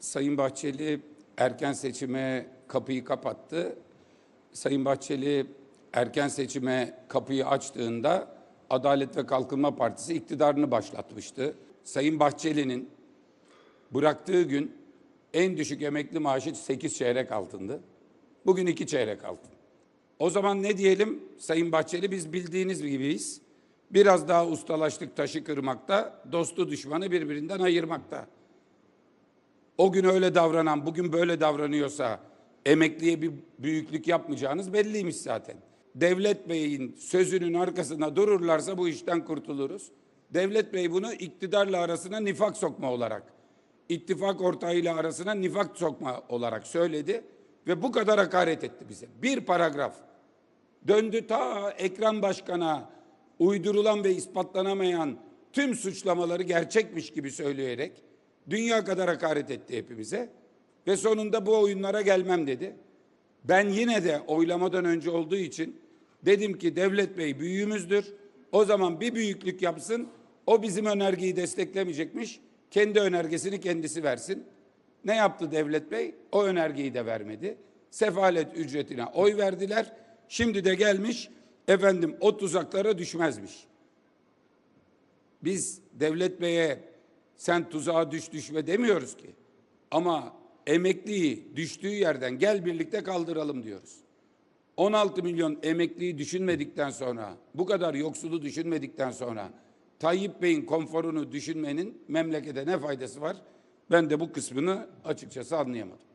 Sayın Bahçeli erken seçime kapıyı kapattı. Sayın Bahçeli erken seçime kapıyı açtığında Adalet ve Kalkınma Partisi iktidarını başlatmıştı. Sayın Bahçeli'nin bıraktığı gün en düşük emekli maaşı 8 çeyrek altındı. Bugün 2 çeyrek altın. O zaman ne diyelim Sayın Bahçeli biz bildiğiniz gibiyiz. Biraz daha ustalaştık taşı kırmakta, dostu düşmanı birbirinden ayırmakta. O gün öyle davranan bugün böyle davranıyorsa emekliye bir büyüklük yapmayacağınız belliymiş zaten. Devlet Bey'in sözünün arkasında dururlarsa bu işten kurtuluruz. Devlet Bey bunu iktidarla arasına nifak sokma olarak, ittifak ortağıyla arasına nifak sokma olarak söyledi ve bu kadar hakaret etti bize. Bir paragraf döndü ta Ekrem Başkan'a uydurulan ve ispatlanamayan tüm suçlamaları gerçekmiş gibi söyleyerek dünya kadar hakaret etti hepimize ve sonunda bu oyunlara gelmem dedi. Ben yine de oylamadan önce olduğu için dedim ki Devlet Bey büyüğümüzdür. O zaman bir büyüklük yapsın. O bizim önergeyi desteklemeyecekmiş. Kendi önergesini kendisi versin. Ne yaptı Devlet Bey? O önergeyi de vermedi. Sefalet ücretine oy verdiler. Şimdi de gelmiş efendim o tuzaklara düşmezmiş. Biz Devlet Bey'e sen tuzağa düş düşme demiyoruz ki. Ama emekliyi düştüğü yerden gel birlikte kaldıralım diyoruz. 16 milyon emekliyi düşünmedikten sonra, bu kadar yoksulu düşünmedikten sonra Tayyip Bey'in konforunu düşünmenin memlekete ne faydası var? Ben de bu kısmını açıkçası anlayamadım.